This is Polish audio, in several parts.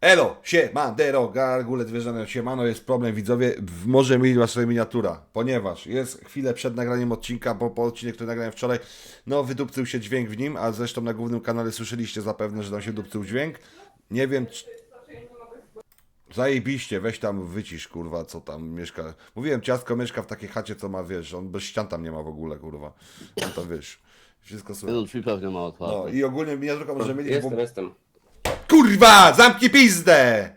Elo, siemandero, gargulec wierzony, siemano, jest problem widzowie, może mieli was sobie miniatura, ponieważ jest chwilę przed nagraniem odcinka, bo po odcinek, który nagrałem wczoraj, no wydupcył się dźwięk w nim, a zresztą na głównym kanale słyszeliście zapewne, że tam się dupcył dźwięk, nie wiem, czy... Zajebiście, weź tam wycisz, kurwa, co tam mieszka. Mówiłem, ciastko mieszka w takiej chacie, co ma, wiesz, on bez ścian tam nie ma w ogóle, kurwa. On to wiesz, wszystko słychać. Drzwi pewnie ma otwarte. No i ogólnie miniaturka może mieli... Jestem, bo- jestem. Kurwa, zamknij pizdę!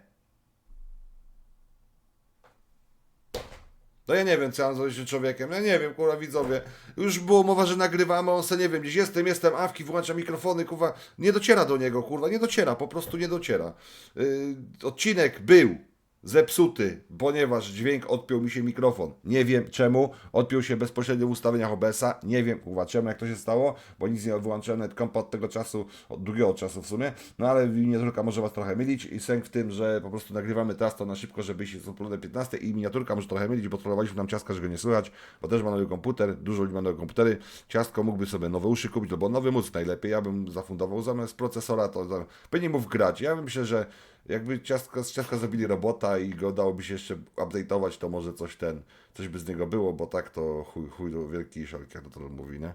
No ja nie wiem, co ja mam zrobić z człowiekiem. Ja nie wiem, kurwa, widzowie. Już było mowa, że nagrywamy, on se nie wiem, gdzieś jestem, jestem, awki, włącza mikrofony, kurwa. Nie dociera do niego, kurwa, nie dociera, po prostu nie dociera. Yy, odcinek był zepsuty, ponieważ dźwięk odpiął mi się mikrofon. Nie wiem czemu, odpiął się bezpośrednio w ustawieniach OBS-a. Nie wiem, kurwa, czemu, jak to się stało, bo nic nie wyłączyłem, nawet kompa od tego czasu, od długiego czasu w sumie. No ale miniaturka może Was trochę mylić i sęk w tym, że po prostu nagrywamy teraz to na szybko, żeby się z 15 i miniaturka może trochę mylić, bo trollowaliśmy nam ciastka, że go nie słychać, bo też ma nowy komputer, dużo ludzi ma nowe komputery. Ciastko mógłby sobie nowe uszy kupić, albo nowy mózg najlepiej. Ja bym zafundował zamiast procesora, to powinien mógł grać. Ja myślę, że jakby ciastka, z ciastka zrobili robota i go dałoby się jeszcze update'ować, to może coś ten, coś by z niego było, bo tak to chuj, chuj do wielki szalk, jak to mówi, nie?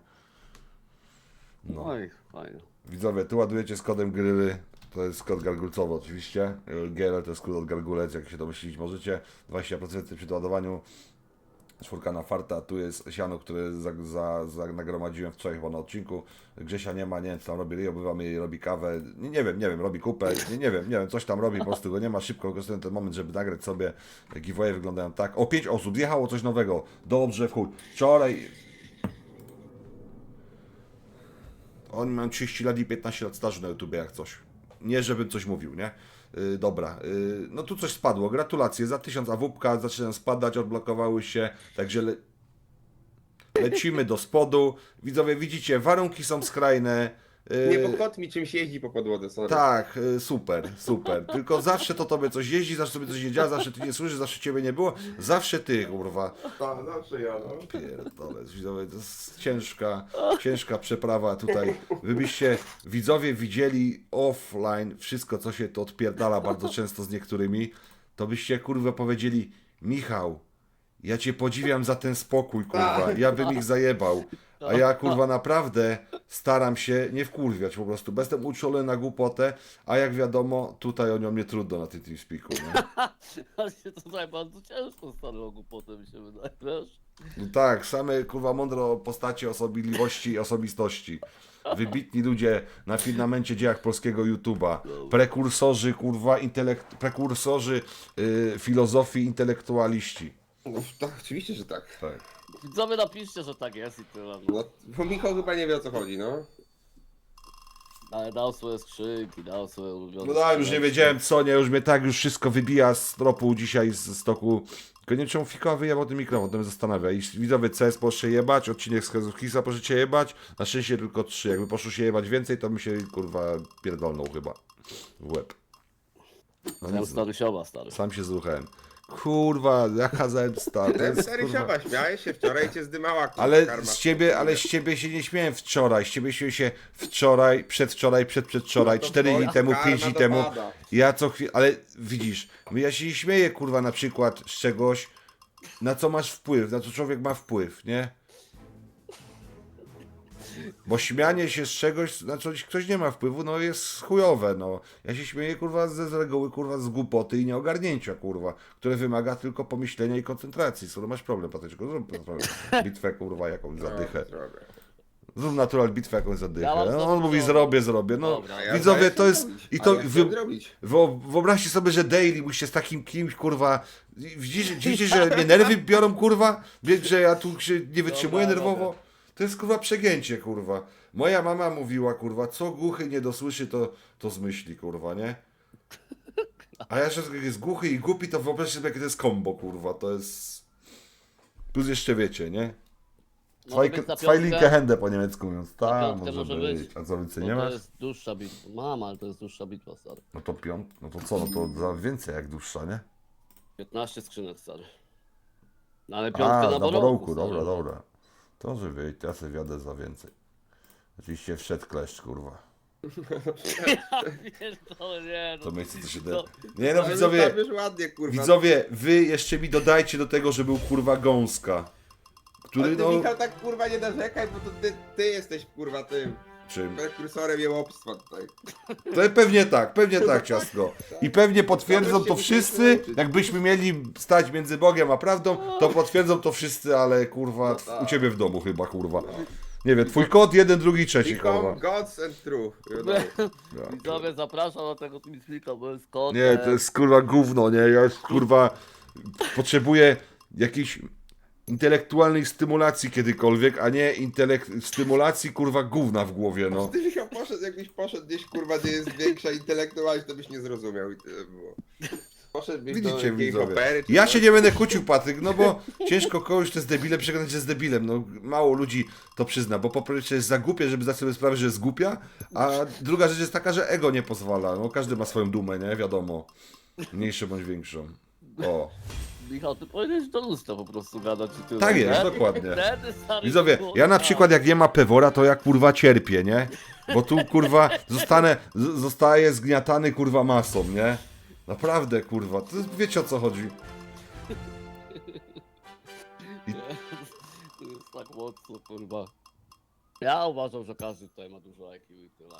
No. Oj, fajnie. Widzowie, tu ładujecie z kodem gryly. To jest kod gargulcowy oczywiście. GL to jest kod od gargulec, jak się domyślić możecie. 20% przy doładowaniu. Czwórka na farta, tu jest siano, które za, za, za nagromadziłem wczoraj chyba na odcinku. Grzesia nie ma, nie wiem tam robi, obywamy jej, robi kawę, nie, nie wiem, nie wiem, robi kupę, nie, nie wiem, nie wiem, coś tam robi, po prostu go nie ma, szybko wykorzystuję ten moment, żeby nagrać sobie. Giveaway wyglądają tak. O, pięć osób, wjechało coś nowego, dobrze, w chuj. Wczoraj Oni mają 30 lat i 15 lat stażu na YouTube, jak coś. Nie, żebym coś mówił, nie? Yy, dobra, yy, no tu coś spadło. Gratulacje, za 1000 awupka zaczynają spadać, odblokowały się, także le... lecimy do spodu. Widzowie, widzicie, warunki są skrajne. Nie, bo kot mi czymś jeździ po podłodze, sorry. tak, y, super, super. Tylko zawsze to tobie coś jeździ, zawsze sobie coś nie działa, zawsze ty nie słyszysz, zawsze ciebie nie było, zawsze ty, kurwa. Tak, zawsze ja, no. Pierdolę, widzowie, to jest ciężka, ciężka przeprawa tutaj. Wy byście, widzowie, widzieli offline wszystko, co się to odpierdala bardzo często z niektórymi, to byście, kurwa, powiedzieli, Michał, ja cię podziwiam za ten spokój, kurwa, ja bym ich zajebał. A ja, kurwa, naprawdę staram się nie wkurwiać po prostu, jestem uczulony na głupotę, a jak wiadomo, tutaj o nią nie trudno na tym TeamSpeaku, nie? Ale się tutaj bardzo ciężko stanęło głupotę, mi się wydaje, wiesz? No tak, same kurwa mądro postacie, osobliwości i osobistości. Wybitni ludzie na firmamencie dziejach polskiego YouTube'a. Prekursorzy, kurwa, intelekt, prekursorzy y, filozofii, intelektualiści. No. Tak, oczywiście, że tak. Tak. Widzowie napiszcie, że tak jest i tyle. No. No, bo Michał chyba nie wie o co chodzi, no. Ale dał swoje skrzynki, dał swoje ulubione No dałem, już nie wiedziałem co, nie, już mnie tak już wszystko wybija z tropu dzisiaj z stoku. Tylko nie wiem czemu fikoła wyjebał ten mikrofon, to mnie zastanawia. I widzowie CS poszło jebać, odcinek z Hezukisa poszło jebać, na szczęście tylko trzy. Jakby poszło się jebać więcej, to mi się kurwa pierdolnął chyba w łeb. No Ten nic, stary sioba, stary. sam się zruchałem. Kurwa, jaka zemsta. To jest, kurwa... śmiałeś się wczoraj cię zdymała kurwa, Ale karma. z ciebie, ale z ciebie się nie śmiałem wczoraj. Z ciebie śmiałem się wczoraj, przedwczoraj, przedprzedwczoraj, No to 4 dni temu, karma 5 dni temu. Ja co chwilę, ale widzisz, ja się nie śmieję kurwa na przykład z czegoś, na co masz wpływ, na co człowiek ma wpływ, nie? Bo śmianie się z czegoś, na co ktoś nie ma wpływu, no jest chujowe, no. Ja się śmieję, kurwa, ze z reguły, kurwa, z głupoty i nieogarnięcia, kurwa, które wymaga tylko pomyślenia i koncentracji. Skoro masz problem, Patyczko, zrób bitwę, kurwa, jakąś zadychę. No, zrobię. Zrób natural bitwę, jakąś zadychę. Ja mam No, znowu on mówi, zrobię, zrobię. No, Dobra, ja widzowie, to się jest, i to, wy, zrobić. Wyo- Wyobraźcie sobie, że Daily musicie z takim kimś, kurwa. Widzicie, widzicie że mnie nerwy biorą, kurwa? Wiecie, że ja tu się nie wytrzymuję Dobra, nerwowo? To jest kurwa przegięcie, kurwa. Moja mama mówiła, kurwa, co głuchy nie dosłyszy, to, to zmyśli, kurwa, nie? A ja jak jest głuchy i głupi, to wyobraźcie sobie, jakie to jest kombo, kurwa. To jest. Plus jeszcze wiecie, nie? Może być Zwei, na zwei piątkę? linke Hände po niemiecku mówiąc. Tak, może, może być. być. A co więcej Bo nie to masz? jest dłuższa bitwa. Mam, ale to jest dłuższa bitwa, stary. No to piąt, no to co, no to za więcej jak dłuższa, nie? 15 skrzynek, stary. No ale A, piątkę na borołku, borołku, dobra, dobra. To, że wyjść, ja sobie wiadę za więcej. Oczywiście wszedł kleszcz, kurwa. Ja pierdolę, nie no. To miejsce to się da. To- Nie no, Ale widzowie, ładnie, kurwa. widzowie, wy jeszcze mi dodajcie do tego, że był kurwa gąska. Który ty, no... Michał, tak kurwa nie narzekaj, bo to ty, ty jesteś kurwa tym Czym? prekursorem jełopstwa tutaj. To pewnie tak, pewnie tak, ciastko. I pewnie potwierdzą to wszyscy, jakbyśmy mieli stać między Bogiem a prawdą, to potwierdzą to wszyscy, ale kurwa, No tak. u ciebie w domu chyba, kurwa. Nie wiem, twój kod, jeden, drugi, trzeci, Become kurwa. gods and truth. Widzowie, zapraszam do tego Teamspeaka, bo jest kod. Nie, to jest kurwa gówno, nie? Ja kurwa potrzebuję jakiejś intelektualnej stymulacji kiedykolwiek, a nie intelekt, stymulacji kurwa gówna w głowie, no. Michał poszedł, jakbyś poszedł gdzieś kurwa, gdzie jest większa intelektualność, to byś nie zrozumiał i tyle było. Poszedłbyś Widzicie widzowie. opery, Ja się nie będę kłócił, Patryk, no bo ciężko kogoś, kto jest debilem, przekonać, że jest debilem. No mało ludzi to przyzna, bo po pierwsze jest za głupie, żeby zdać sobie sprawę, że jest głupia, a druga rzecz jest taka, że ego nie pozwala. No każdy ma swoją dumę, nie? Wiadomo. Mniejszą bądź większą. O. Michał, ty powinieneś do lustra po prostu gadać i tyle. Tak jest, nie? dokładnie. Wtedy, stary, Widzowie, ja na przykład jak nie ma pewora, to ja kurwa cierpię, nie? Bo tu kurwa zostanę, z- zostaję zgniatany kurwa masą, nie? Naprawdę kurwa, to wiecie o co chodzi. To jest tak mocno, kurwa. Ja uważam, że każdy tutaj ma dużo IQ i tyle.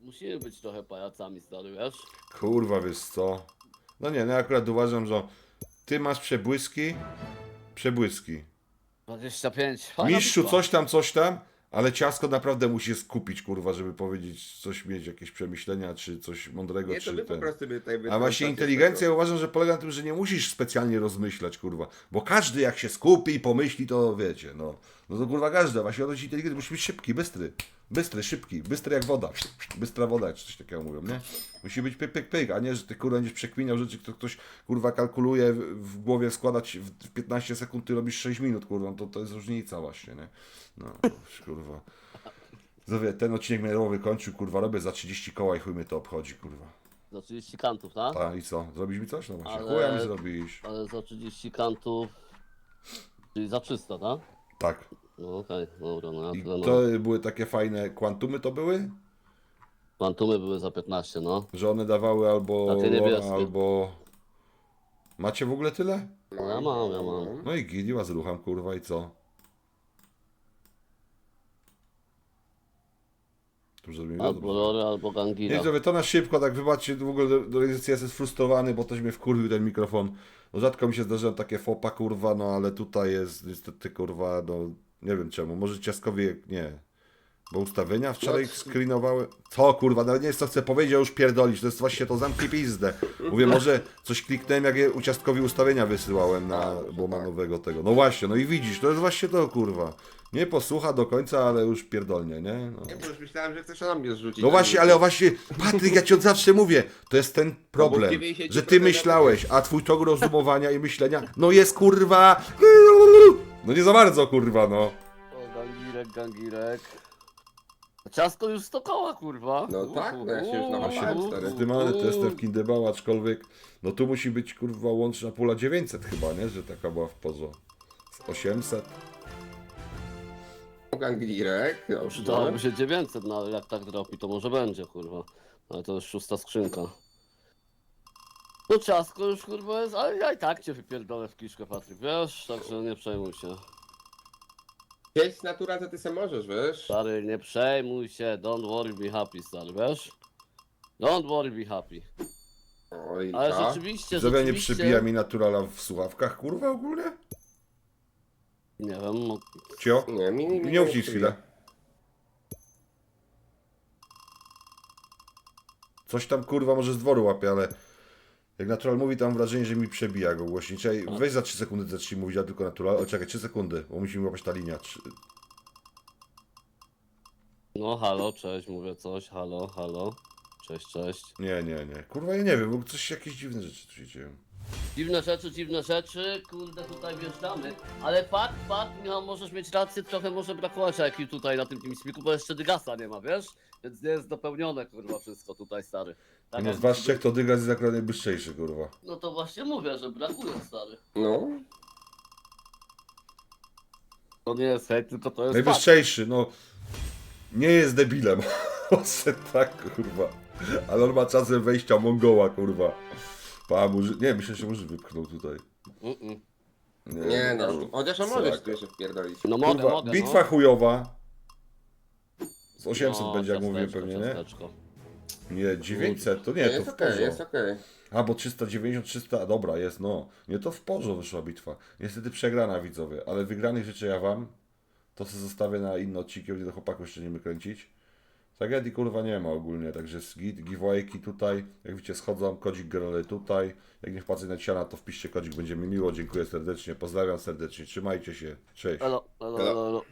Musimy być trochę pajacami, stary, wiesz? Kurwa, wiesz co? No nie, no ja akurat uważam, że ty masz przebłyski, przebłyski. 25. Fajna Mistrzu bitwa. coś tam, coś tam, ale ciasko naprawdę musi się skupić, kurwa, żeby powiedzieć coś, mieć jakieś przemyślenia, czy coś mądrego, Nie, to czy po ten. prostu by tutaj A właśnie inteligencja tego. uważam, że polega na tym, że nie musisz specjalnie rozmyślać, kurwa. Bo każdy jak się skupi i pomyśli, to wiecie, no. No to kurwa każdy, właśnie o to ci inteligencja, musi być szybki, bystry. Bystry, szybki, bystry jak woda. Bystra woda, czy coś takiego mówią, nie? Musi być pyk, pyk, pyk, a nie, że ty kurwa będziesz przekminiał rzeczy, które ktoś kurwa kalkuluje w, głowie składać w w 15 sekund, ty robisz 6 minut, kurwa, no to, to jest różnica właśnie, nie? No, kurwa. Zowie, ten odcinek mnie kończył, kurwa, robię za 30 koła i chuj mnie to obchodzi, kurwa. Za 30 kantów, tak? A i co? Zrobisz mi coś? No właśnie. Ale- Chuja mi zrobisz. Ale za 30 kantów. Czyli za 300, tak? Tak. No okej, dobra, no ja I tyle to były takie fajne kwantumy to były? Kwantumy były za 15, no. Że one dawały albo Takie niebieskie. albo... Macie w ogóle tyle? No ja mam, ja mam. No i gili was rucham, kurwa, i co? Tu zrobimy Albo. Lory, albo Nie, Gangira. widzowie, to na szybko, tak wybaczcie, w ogóle do, do ja jestem sfrustrowany, bo też mnie wkurwił ten mikrofon. No rzadko mi się zdarzają takie fopa, kurwa, no ale tutaj jest niestety, kurwa, no nie wiem czemu, może ciaskowi, nie. Bo ustawienia wczoraj No, screenowały. Co kurwa, nawet nie jest co chcę powiedzieć, a już pierdolić. To jest właśnie to zamknij pizdę. Mówię, może coś kliknąłem, jak je uciastkowi ustawienia wysyłałem na, A, bo ma tak. nowego tego. No właśnie, no i widzisz, to jest właśnie to, kurwa. Nie posłucha do końca, ale już pierdolnie, nie? No. Nie, bo już myślałem, że chcesz na mnie zrzucić. No właśnie, ale właśnie, Patryk, ja ci od zawsze mówię, to jest ten problem, 90% że ty myślałeś, a twój tok rozumowania i myślenia, no jest kurwa, no nie za bardzo kurwa, no. O, Gangirek, Gangirek. Ciasko już 100 koła, kurwa. No tak, no ja się już namaszałem, stary. Zdymany tester w Kindebał, aczkolwiek, no tu musi być kurwa łączna pula 900 chyba, nie, że taka była w pozo. Z 800. Ganglirek, dobrze. Przydałoby się 900, no ale jak tak dropi, to może będzie, kurwa. Ale to już szósta skrzynka. No ciasko już kurwa jest, ale ja i tak cię wypierdolę w kiszkę, Patryk, wiesz? Także nie przejmuj się. Sieć natura, to ty se możesz, wiesz? Stary, nie przejmuj się, don't worry, be happy, stary, wiesz? Don't worry, be happy. Oj, Ale ta. rzeczywiście, Zdrowia nie rzeczywiście... przybija mi naturala w słuchawkach, kurwa ogólnie? Nie wiem, no, Cio? Nie, mi, mi, mi Nie ucisz chwilę. Coś tam kurwa może z dworu łapie, ale jak natural mówi, to mam wrażenie, że mi przebija go głośniej. Czekaj, weź za 3 sekundy zacznij mówić, a tylko natural. O czekaj, 3 sekundy, bo musi mi łapać ta linia. Trzy- no halo, cześć, mówię coś, halo, halo. Cześć, cześć. Nie, nie, nie. Kurwa, ja nie wiem, bo coś jakieś dziwne rzeczy tu się dzieją. Dziwne rzeczy, dziwne rzeczy, kurde tutaj wjeżdżamy. Ale fakt, fakt, Michał, możesz mieć rację, trochę może brakować IQ tutaj na tym TeamSpeaku, bo jeszcze Dygasa nie ma, wiesz? Więc nie jest dopełnione, kurwa, wszystko tutaj, stary. Tak No z jak- was trzech to Dygas jest akurat najbystrzejszy, kurwa. No to właśnie mówię, że brakuje, stary. No, To nie jest hejt, tylko to jest fakt. Najbystrzejszy, no. Nie jest debilem. Ose tak, kurwa. Ale on ma czasem wejścia Mongoła, kurwa. Pa, murzy... Nie, myślę, że murzy wypchnął tutaj. Mm-mm. Nie no, chociaż on Sraka. tu jeszcze wpierdolić. No mogę, Kurwa, mogę, bitwa no. chujowa. Z 800 No, będzie, jak mówiłem ciasteczko, pewnie, nie? ciasteczko. Nie, 900 to nie, jest to w okej, porządku. jest okej. A, bo 390, 300, dobra, jest, no. Nie, to w porządku wyszła bitwa. Niestety przegrana, widzowie, ale wygranych życzę ja wam. To sobie zostawię na inne odcinki, gdzie do chłopaków jeszcze nie kręcić. Tragedii kurwa nie ma ogólnie, także z git, giveawayki tutaj, jak widzicie schodzą, kodzik grole tutaj. Jak nie wpłacę na siana, to wpiszcie kodzik, będzie mi miło, dziękuję serdecznie, pozdrawiam serdecznie, trzymajcie się, cześć. Elo, Elo. elo, elo.